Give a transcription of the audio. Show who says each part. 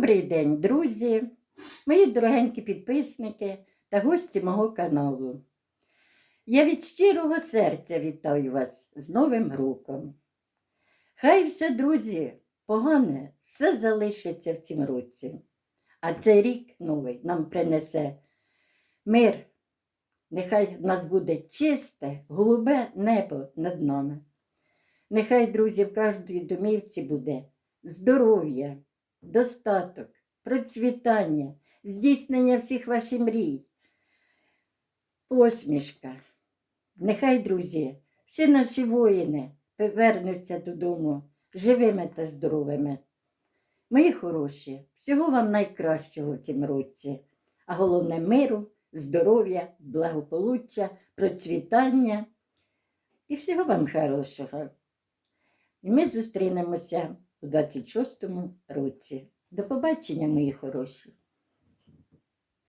Speaker 1: Добрий день, друзі, мої дорогенькі підписники та гості мого каналу. Я від щирого серця вітаю вас з Новим роком. Хай все, друзі, погане, все залишиться в цім році. А цей рік новий нам принесе мир. Нехай в нас буде чисте, голубе небо над нами. Нехай, друзі, в кожній домівці буде здоров'я, достаток, процвітання, здійснення всіх ваших мрій, посмішка. Нехай, друзі, всі наші воїни повернуться додому живими та здоровими. Мої хороші, всього вам найкращого в цім році, а головне миру, здоров'я, благополуччя, процвітання і всього вам хорошого. І ми зустрінемося у 26-му році. До побачення, мої хороші!